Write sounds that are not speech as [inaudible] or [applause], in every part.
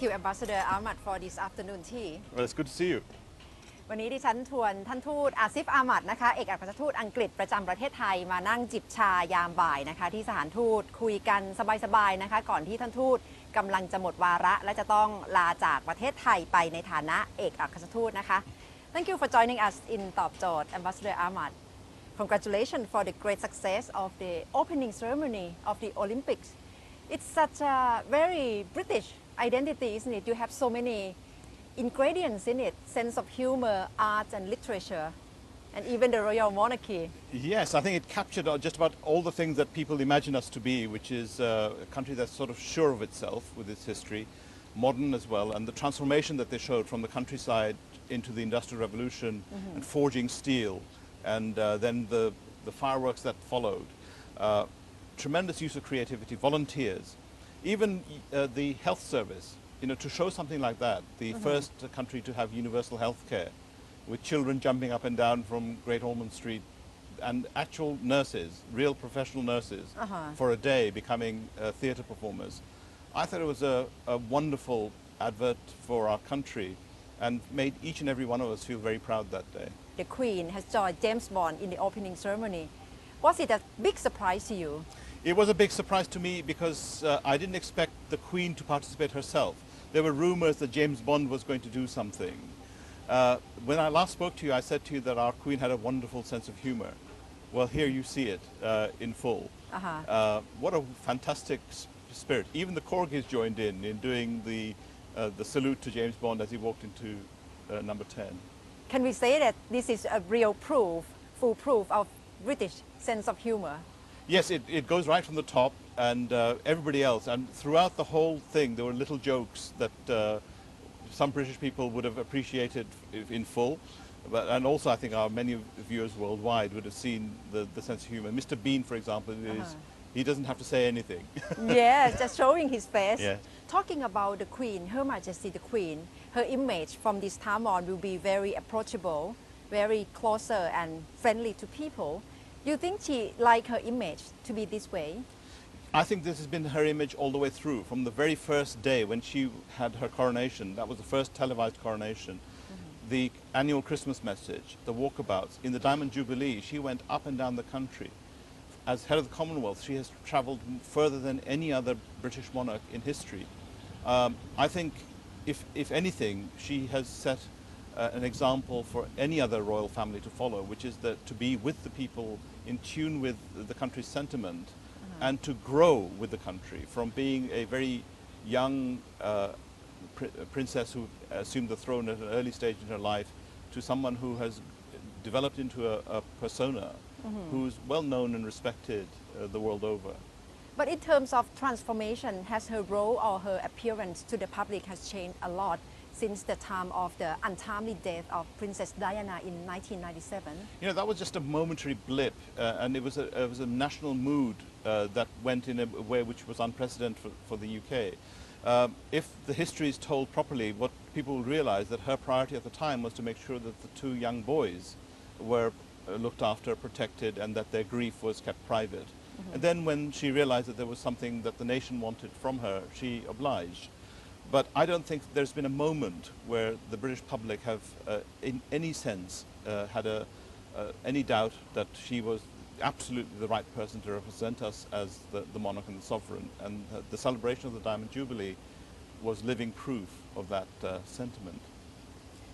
Thank you Ambassador Ahmad for this afternoon tea Well, it's good to see you. วันนี้ดิฉันทวนท่านทูตอาซิฟอามัดนะคะ เอกอัครราชทูตอังกฤษประจำประเทศไทยมานั่งจิบชายามบ่ายนะคะ ที่สถานทูตคุยกันสบายๆนะคะ ก่อนที่ท่านทูตกำลังจะหมดวาระ และจะต้องลาจากประเทศไทยไปในฐานะเอกอัครราชทูตนะคะ Thank you for joining us in ตอบโจทย์ Ambassador Ahmad Congratulations for the great success of the opening ceremony of the Olympics It's such a very British identity, isn't it? You have so many ingredients in it sense of humor, art, and literature, and even the royal monarchy. Yes, I think it captured just about all the things that people imagine us to be, which is uh, a country that's sort of sure of itself with its history, modern as well, and the transformation that they showed from the countryside into the Industrial Revolution and forging steel, and uh, then the, the fireworks that followed. Uh, tremendous use of creativity, volunteers, even uh, the health service. You know, to show something like that, the first uh, country to have universal health care, with children jumping up and down from Great Ormond Street, and actual nurses, real professional nurses, Uh-huh. for a day becoming uh, theatre performers. I thought it was a, a wonderful advert for our country and made each and every one of us feel very proud that day. The Queen has joined James Bond in the opening ceremony. Was it a big surprise to you? It was a big surprise to me because uh, I didn't expect the Queen to participate herself. There were rumors that James Bond was going to do something. Uh, when I last spoke to you, I said to you that our Queen had a wonderful sense of humor. Well, here you see it uh, in full. Uh-huh. Uh, what a fantastic spirit. Even the corgis joined in in doing the, uh, the salute to James Bond as he walked into uh, number 10. Can we say that this is a real proof, full proof of British sense of humor? Yes, it, it goes right from the top, and uh, everybody else. And throughout the whole thing, there were little jokes that uh, some British people would have appreciated in full. But, and also, I think our many viewers worldwide would have seen the, the sense of humor. Mr. Bean, for example, is Uh-huh. he doesn't have to say anything. [laughs] yes, just showing his face. Yeah. Talking about the Queen, Her Majesty the Queen, her image from this time on will be very approachable, very closer and friendly to people. Do you think she like her image to be this way? I think this has been her image all the way through. From the very first day when she had her coronation, that was the first televised coronation, the annual Christmas message, the walkabouts. In the Diamond Jubilee, she went up and down the country. As head of the Commonwealth, she has travelled further than any other British monarch in history. Um, I think, if, if anything, she has set uh, an example for any other royal family to follow, which is that to be with the people, in tune with the country's sentiment, and to grow with the country from being a very young uh, pr- uh, princess who assumed the throne at an early stage in her life to someone who has developed into a, a persona who's well known and respected uh, the world over. But in terms of transformation, has her role or her appearance to the public has changed a lot since the time of the untimely death of Princess Diana in 1997? You know, that was just a momentary blip, uh, and it was a, it was a national mood uh, that went in a way which was unprecedented for, for the UK. Um, if the history is told properly, what people will realize that her priority at the time was to make sure that the two young boys were uh, looked after, protected, and that their grief was kept private. And then when she realized that there was something that the nation wanted from her, she obliged. But I don't think there's been a moment where the British public have, uh, in any sense, uh, had a, uh, any doubt that she was absolutely the right person to represent us as the, the monarch and the sovereign. And uh, the celebration of the Diamond Jubilee was living proof of that uh, sentiment.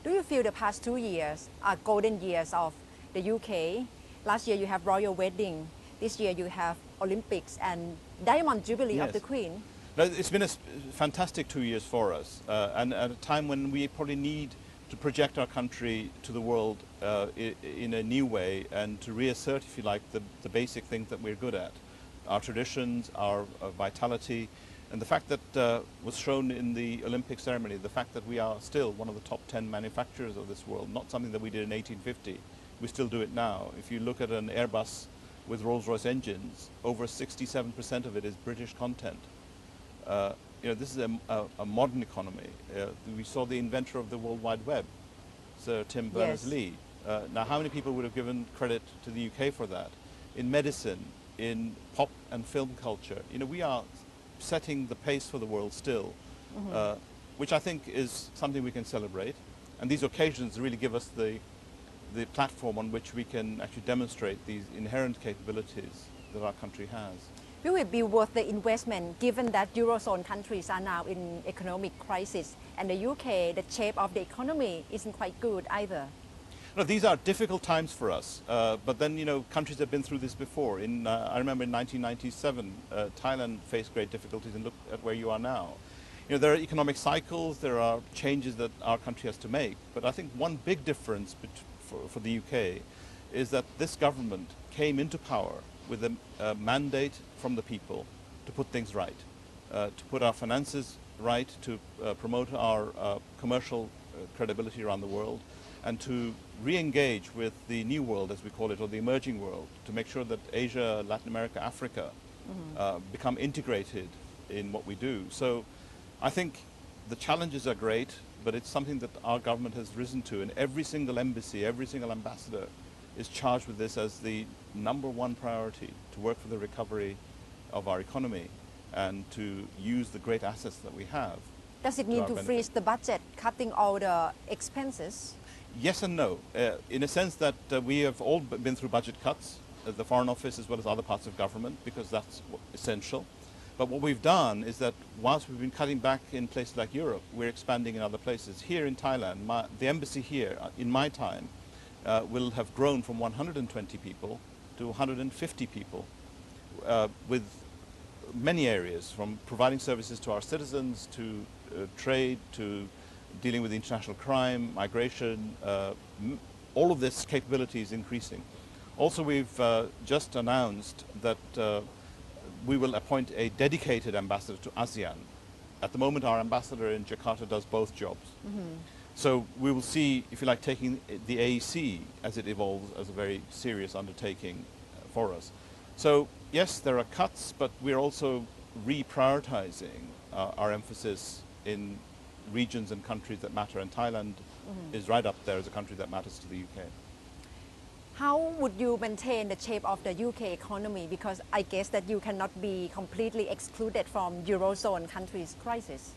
Do you feel the past two years are golden years of the UK? Last year you have royal wedding. This year you have Olympics and Diamond Jubilee of the Queen. It's been a fantastic two years for us, uh, and at a time when we probably need to project our country to the world uh, in a new way and to reassert, if you like, the, the basic things that we're good at our traditions, our uh, vitality, and the fact that uh, was shown in the Olympic ceremony, the fact that we are still one of the top 10 manufacturers of this world, not something that we did in 1850. We still do it now. If you look at an Airbus with Rolls-Royce engines, over 67% of it is British content. Uh, you know, this is a, a, a modern economy. Uh, we saw the inventor of the World Wide Web, Sir Tim Berners-Lee. Uh, now, how many people would have given credit to the UK for that? In medicine, in pop and film culture, you know, we are setting the pace for the world still. Uh, which I think is something we can celebrate. And these occasions really give us the, the platform on which we can actually demonstrate these inherent capabilities that our country has. Will it be worth the investment given that Eurozone countries are now in economic crisis and the UK, the shape of the economy isn't quite good either? No, these are difficult times for us, uh, but then, you know, countries have been through this before. In, uh, I remember in 1997, uh, Thailand faced great difficulties and look at where you are now. You know, there are economic cycles, there are changes that our country has to make, but I think one big difference for, for the UK is that this government came into power with a, a mandate from the people to put things right, uh, to put our finances right, to uh, promote our uh, commercial uh, credibility around the world, and to re-engage with the new world, as we call it, or the emerging world, to make sure that Asia, Latin America, Africa uh, become integrated in what we do. So I think the challenges are great, but it's something that our government has risen to, and every single embassy, every single ambassador is charged with this as the number one priority to work for the recovery of our economy and to use the great assets that we have. Does it mean our to freeze the budget, cutting all the expenses? Yes and no, uh, in a sense that uh, we have all been through budget cuts, uh, the Foreign Office as well as other parts of government, because that's essential. But what we've done is that whilst we've been cutting back in places like Europe, we're expanding in other places. Here in Thailand, my, the embassy here, uh, in my time, uh, will have grown from 120 people to 150 people, uh, with many areas, from providing services to our citizens, to uh, trade, to dealing with international crime, migration, uh, all of this capability is increasing. Also, we've uh, just announced that uh, we will appoint a dedicated ambassador to ASEAN. At the moment, our ambassador in Jakarta does both jobs. So we will see, if you like, taking the AEC as it evolves as a very serious undertaking uh, for us. So yes, there are cuts, but we're also reprioritizing uh, our emphasis in regions and countries that matter, and Thailand is right up there as a country that matters to the UK. How would you maintain the shape of the UK economy? Because I guess that you cannot be completely excluded from Eurozone countries' crisis.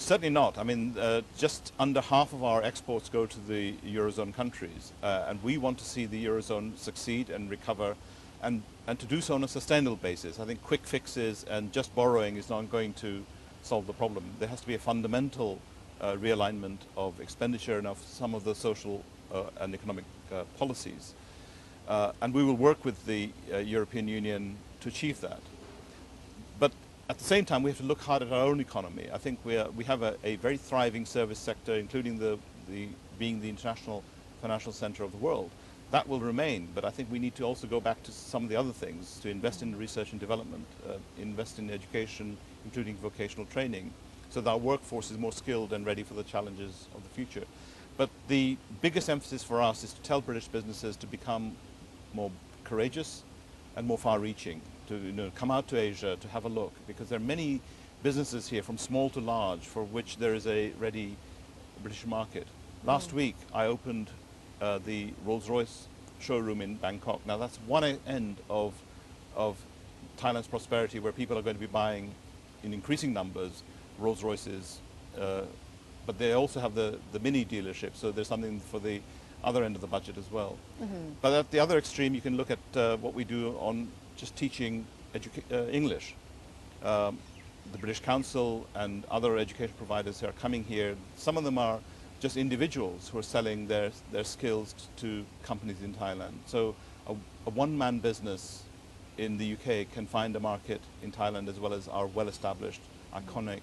Certainly not. I mean, uh, just under half of our exports go to the Eurozone countries, uh, and we want to see the Eurozone succeed and recover, and, and to do so on a sustainable basis. I think quick fixes and just borrowing is not going to solve the problem. There has to be a fundamental uh, realignment of expenditure and of some of the social uh, and economic uh, policies. Uh, and we will work with the European Union to achieve that. At the same time, we have to look hard at our own economy. I think we, are, we have a, a very thriving service sector, including the, the, being the international financial center of the world. That will remain, but I think we need to also go back to some of the other things, to invest in research and development, uh, invest in education, including vocational training, so that our workforce is more skilled and ready for the challenges of the future. But the biggest emphasis for us is to tell British businesses to become more courageous and more far-reaching, to you know, come out to Asia to have a look, because there are many businesses here, from small to large, for which there is a ready British market. Last week, I opened uh, the Rolls-Royce showroom in Bangkok. Now, that's one end of, of Thailand's prosperity, where people are going to be buying in increasing numbers Rolls-Royces, uh, but they also have the, the mini dealership, so there's something for the other end of the budget as well. But at the other extreme, you can look at uh, what we do on just teaching uh, English. Um, the British Council and other education providers who are coming here, some of them are just individuals who are selling their, their skills to companies in Thailand. So a, a one-man business in the UK can find a market in Thailand as well as our well-established, iconic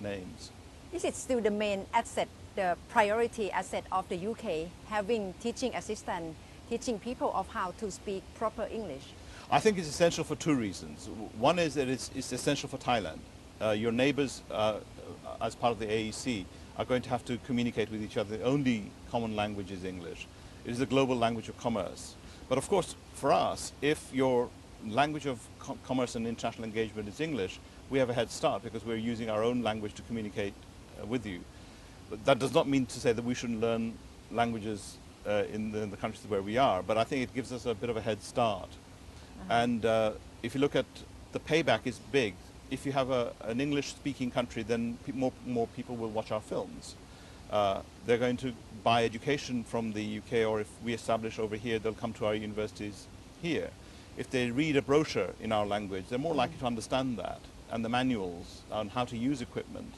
names. Is it still the main asset, the priority asset of the UK, having teaching assistant, teaching people of how to speak proper English? I think it's essential for two reasons. One is that it's, it's essential for Thailand. Uh, your neighbors, uh, as part of the AEC, are going to have to communicate with each other. The only common language is English. It is a global language of commerce. But of course, for us, if your language of co- commerce and international engagement is English, we have a head start because we're using our own language to communicate uh, with you. But that does not mean to say that we shouldn't learn languages uh, in, the, in the countries where we are, but I think it gives us a bit of a head start. And uh, if you look at the payback is big. if you have a, an English-speaking country, then pe- more, more people will watch our films. Uh, they're going to buy education from the UK, or if we establish over here, they'll come to our universities here. If they read a brochure in our language, they're more likely to understand that and the manuals on how to use equipment.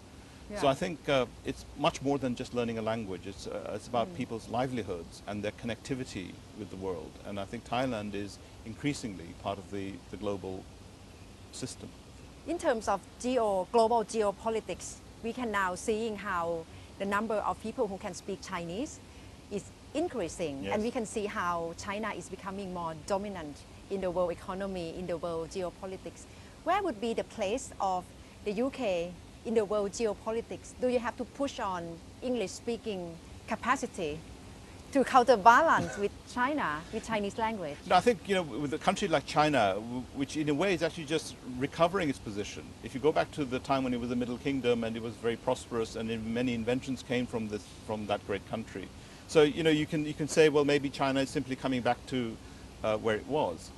So I think uh, it's much more than just learning a language. It's, uh, it's about people's livelihoods and their connectivity with the world. And I think Thailand is increasingly part of the, the global system. In terms of geo, global geopolitics, we can now seeing how the number of people who can speak Chinese is increasing, Yes. and we can see how China is becoming more dominant in the world economy, in the world geopolitics. Where would be the place of the UK in the world geopolitics? Do you have to push on English-speaking capacity to counterbalance with China, with Chinese language? No, I think you know, with a country like China, which in a way is actually just recovering its position. If you go back to the time when it was a Middle Kingdom and it was very prosperous, and many inventions came from this from that great country. So you know, you can you can say, well, maybe China is simply coming back to uh, where it was.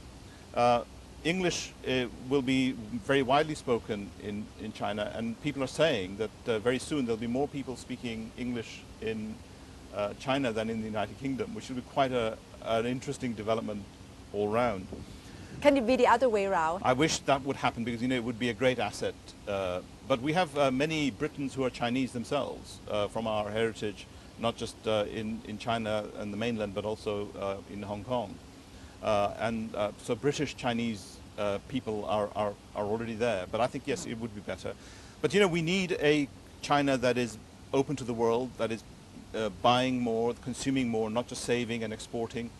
Uh, English uh, will be very widely spoken in, in China, and people are saying that uh, very soon there'll be more people speaking English in uh, China than in the United Kingdom, which will be quite a, an interesting development all round. Can it be the other way around? I wish that would happen because you know it would be a great asset. Uh, but we have uh, many Britons who are Chinese themselves uh, from our heritage, not just uh, in in China and the mainland, but also uh, in Hong Kong. Uh, and uh, so British Chinese uh, people are, are are already there. But I think yes, it would be better. But you know we need a China that is open to the world, that is uh, buying more, consuming more, not just saving and exporting.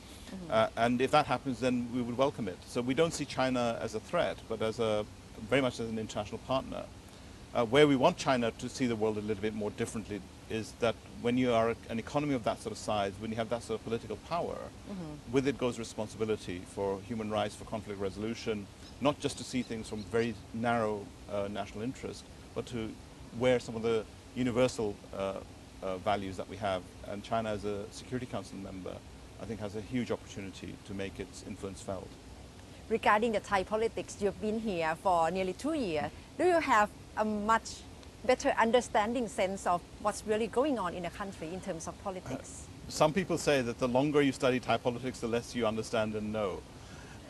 Uh, and if that happens, then we would welcome it. So we don't see China as a threat, but as a very much as an international partner. Uh, where we want China to see the world a little bit more differently is that when you are an economy of that sort of size, when you have that sort of political power, with it goes responsibility for human rights, for conflict resolution, not just to see things from very narrow uh, national interest, but to where some of the universal uh, uh, values that we have. And China, as a Security Council member, I think has a huge opportunity to make its influence felt. regarding the Thai politics, you've been here for nearly two years. Do you have a much better understanding sense of what's really going on in the country in terms of politics? Some people say that the longer you study Thai politics, the less you understand and know.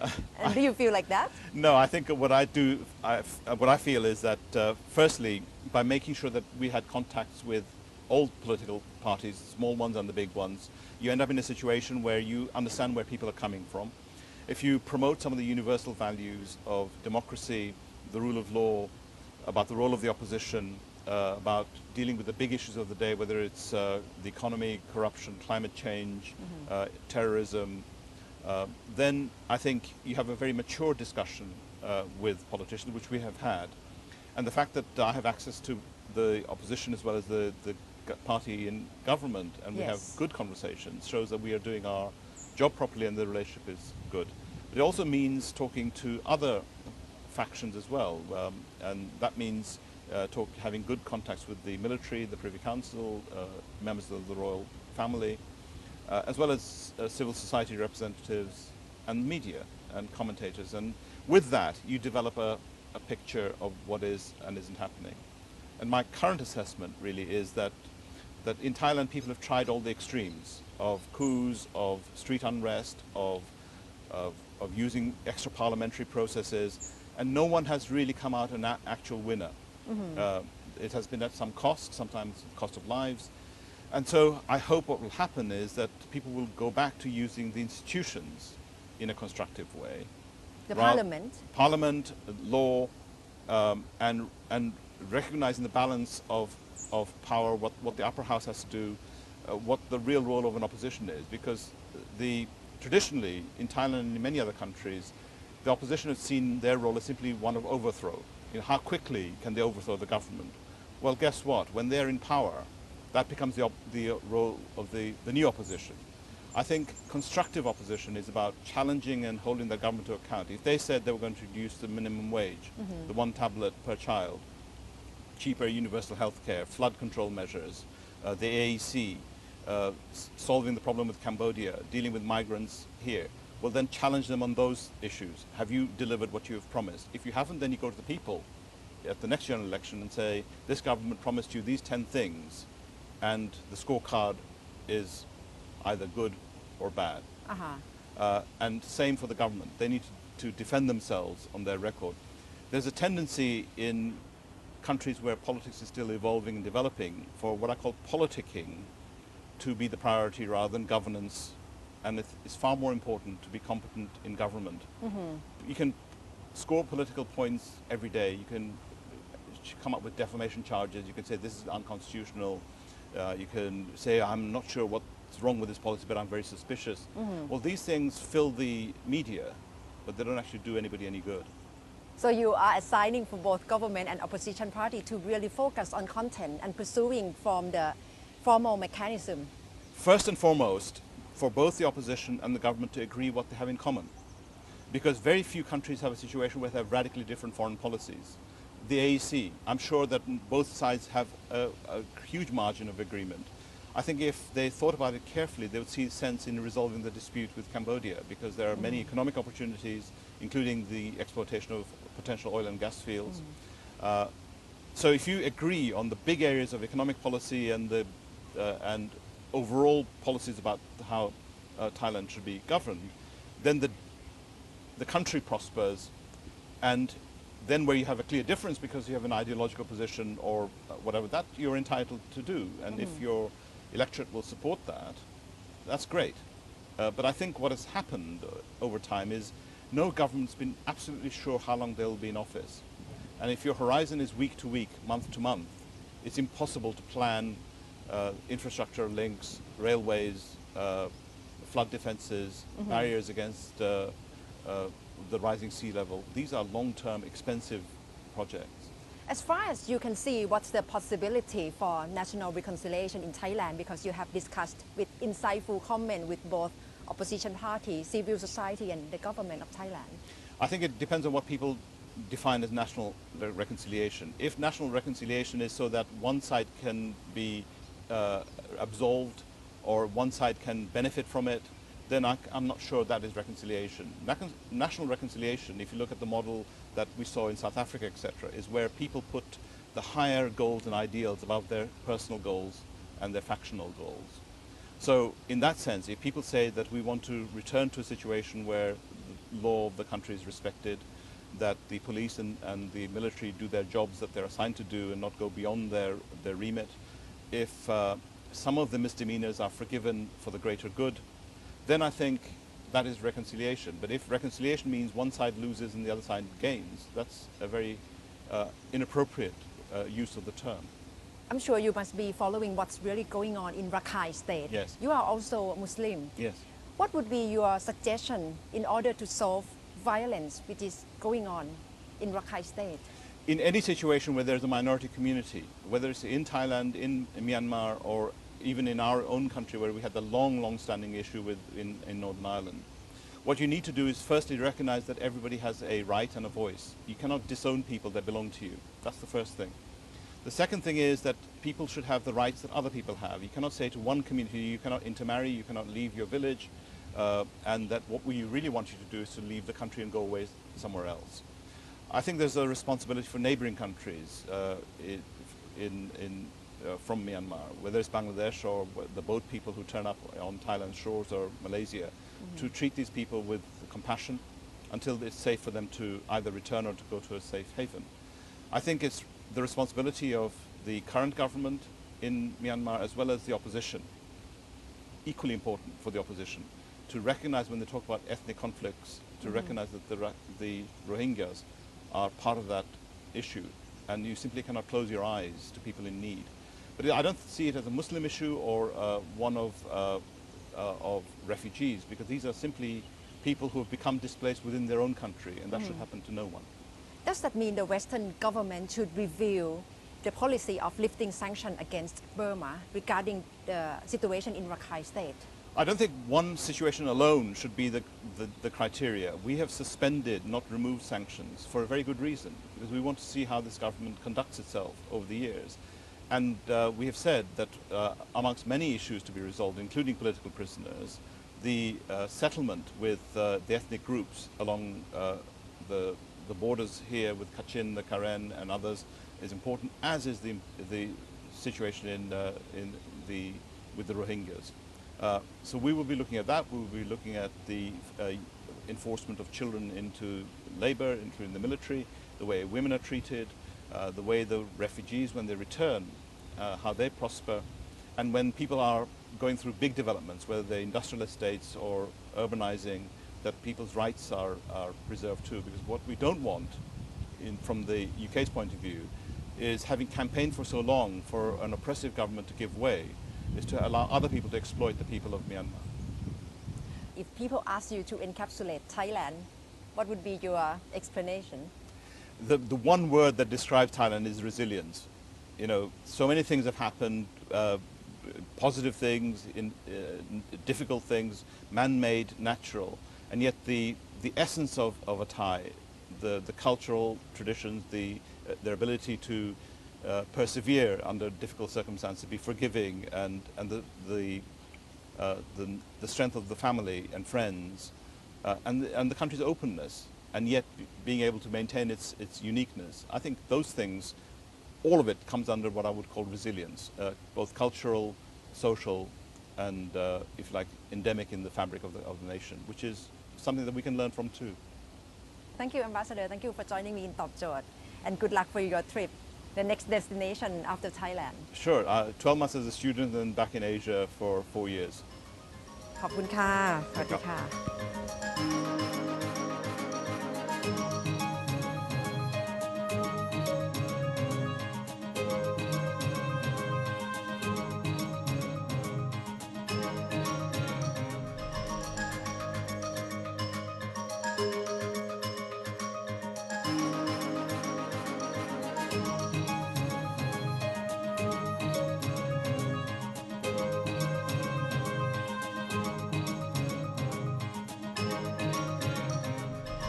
[laughs] and do you feel like that? [laughs] No, I think what I do, I, what I feel is that uh, firstly, by making sure that we had contacts with all political parties, small ones and the big ones, you end up in a situation where you understand where people are coming from. If you promote some of the universal values of democracy, the rule of law, about the role of the opposition, uh, about dealing with the big issues of the day, whether it's uh, the economy, corruption, climate change, uh, terrorism, uh, then I think you have a very mature discussion uh, with politicians, which we have had. And the fact that I have access to the opposition as well as the, the party in government and we have good conversations shows that we are doing our job properly and the relationship is good. But it also means talking to other factions as well. Um, and that means uh, talk, having good contacts with the military, the Privy Council, uh, members of the royal family, uh, as well as uh, civil society representatives and media and commentators. And with that, you develop a, a picture of what is and isn't happening. And my current assessment really is that, that in Thailand, people have tried all the extremes of coups, of street unrest, of, of, of using extra parliamentary processes, and no one has really come out an a- actual winner. Uh, it has been at some cost, sometimes cost of lives. And so I hope what will happen is that people will go back to using the institutions in a constructive way. The parliament? Parliament, law, um, and, and recognizing the balance of, of power, what, what the upper house has to do, uh, what the real role of an opposition is. Because the, traditionally, in Thailand and in many other countries, the opposition has seen their role as simply one of overthrow. You know, how quickly can they overthrow the government? Well, guess what? When they're in power, that becomes the, the uh, role of the, the new opposition. I think constructive opposition is about challenging and holding the government to account. If they said they were going to reduce the minimum wage, the one tablet per child, cheaper universal health care, flood control measures, uh, the AEC, uh, solving the problem with Cambodia, dealing with migrants here, well then challenge them on those issues. Have you delivered what you have promised? If you haven't, then you go to the people at the next general election and say, this government promised you these 10 things, and the scorecard is either good or bad. Uh -huh. uh, and same for the government. They need to, to defend themselves on their record. There's a tendency in countries where politics is still evolving and developing for what I call politicking to be the priority rather than governance and it's far more important to be competent in government. Mm-hmm. You can score political points every day. You can uh, come up with defamation charges. You can say this is unconstitutional. Uh, you can say I'm not sure what's wrong with this policy, but I'm very suspicious. Mm-hmm. Well, these things fill the media, but they don't actually do anybody any good. So you are assigning for both government and opposition party to really focus on content and pursuing from the formal mechanism. First and foremost, for both the opposition and the government to agree what they have in common. Because very few countries have a situation where they have radically different foreign policies. The AEC, I'm sure that both sides have a, a huge margin of agreement. I think if they thought about it carefully, they would see sense in resolving the dispute with Cambodia because there are many economic opportunities, including the exploitation of potential oil and gas fields. Uh, so if you agree on the big areas of economic policy and the uh, and overall policies about how uh, Thailand should be governed, then the the country prospers, and then where you have a clear difference because you have an ideological position or uh, whatever that you're entitled to do, and if your electorate will support that, that's great. Uh, but I think what has happened uh, over time is no government's been absolutely sure how long they'll be in office. And if your horizon is week to week, month to month, it's impossible to plan uh, infrastructure links, railways, uh, flood defenses, barriers against uh, uh, the rising sea level. These are long-term, expensive projects. As far as you can see, what's the possibility for national reconciliation in Thailand? Because you have discussed with insightful comment with both opposition party, civil society, and the government of Thailand. I think it depends on what people define as national re- reconciliation. If national reconciliation is so that one side can be uh, absolved or one side can benefit from it, then I, am not sure that is reconciliation. National reconciliation, if you look at the model that we saw in South Africa, etc., is where people put the higher goals and ideals above their personal goals and their factional goals. So in that sense, if people say that we want to return to a situation where the law of the country is respected, that the police and, and the military do their jobs that they're assigned to do and not go beyond their, their remit, if uh, some of the misdemeanors are forgiven for the greater good, then I think that is reconciliation. But if reconciliation means one side loses and the other side gains, that's a very uh, inappropriate uh, use of the term. I'm sure you must be following what's really going on in Rakhine State. Yes. You are also a Muslim. Yes. What would be your suggestion in order to solve violence which is going on in Rakhine State? In any situation where there's a minority community, whether it's in Thailand, in Myanmar, or even in our own country where we had the long, long-standing issue with in, in Northern Ireland, what you need to do is firstly recognize that everybody has a right and a voice. You cannot disown people that belong to you. That's the first thing. The second thing is that people should have the rights that other people have. You cannot say to one community, you cannot intermarry, you cannot leave your village, uh, and that what we really want you to do is to leave the country and go away somewhere else. I think there's a responsibility for neighboring countries uh, in, in, uh, from Myanmar, whether it's Bangladesh or the boat people who turn up on Thailand's shores or Malaysia, to treat these people with compassion until it's safe for them to either return or to go to a safe haven. I think it's the responsibility of the current government in Myanmar as well as the opposition, equally important for the opposition, to recognize when they talk about ethnic conflicts, to recognize that the, the Rohingyas are part of that issue, and you simply cannot close your eyes to people in need. But I don't see it as a Muslim issue or uh, one of, uh, uh, of refugees, because these are simply people who have become displaced within their own country, and that should happen to no one. Does that mean the Western government should review the policy of lifting sanctions against Burma regarding the situation in Rakhine State? I don't think one situation alone should be the, the, the, criteria. We have suspended, not removed sanctions for a very good reason, because we want to see how this government conducts itself over the years. And uh, we have said that uh, amongst many issues to be resolved, including political prisoners, the uh, settlement with uh, the ethnic groups along uh, the, the borders here with Kachin, the Karen, and others is important, as is the, the situation in, uh, in the, with the Rohingyas. Uh, so we will be looking at that. We will be looking at the uh, enforcement of children into labor, into in the military, the way women are treated, uh, the way the refugees, when they return, uh, how they prosper, and when people are going through big developments, whether they're industrial estates or urbanizing, that people's rights are, are preserved too. Because what we don't want, in, from the UK's point of view, is having campaigned for so long for an oppressive government to give way, is to allow other people to exploit the people of Myanmar. If people ask you to encapsulate Thailand, what would be your explanation? the, the one word that describes Thailand is resilience. You know, so many things have happened, uh, positive things, in, uh, difficult things, man-made, natural, and yet the, the essence of, of a Thai, the, the cultural traditions, the, uh, their ability to uh, persevere under difficult circumstances, be forgiving, and, and the, the, uh, the, the strength of the family and friends, uh, and, the, and the country's openness, and yet be- being able to maintain its, its uniqueness. I think those things, all of it comes under what I would call resilience, uh, both cultural, social, and, uh, if you like, endemic in the fabric of the, of the nation, which is something that we can learn from too. Thank you, Ambassador. Thank you for joining me in Top. And good luck for your trip, the next destination after Thailand? Sure, uh, 12 months as a student and back in Asia for four years. ขอบคุณค่ะ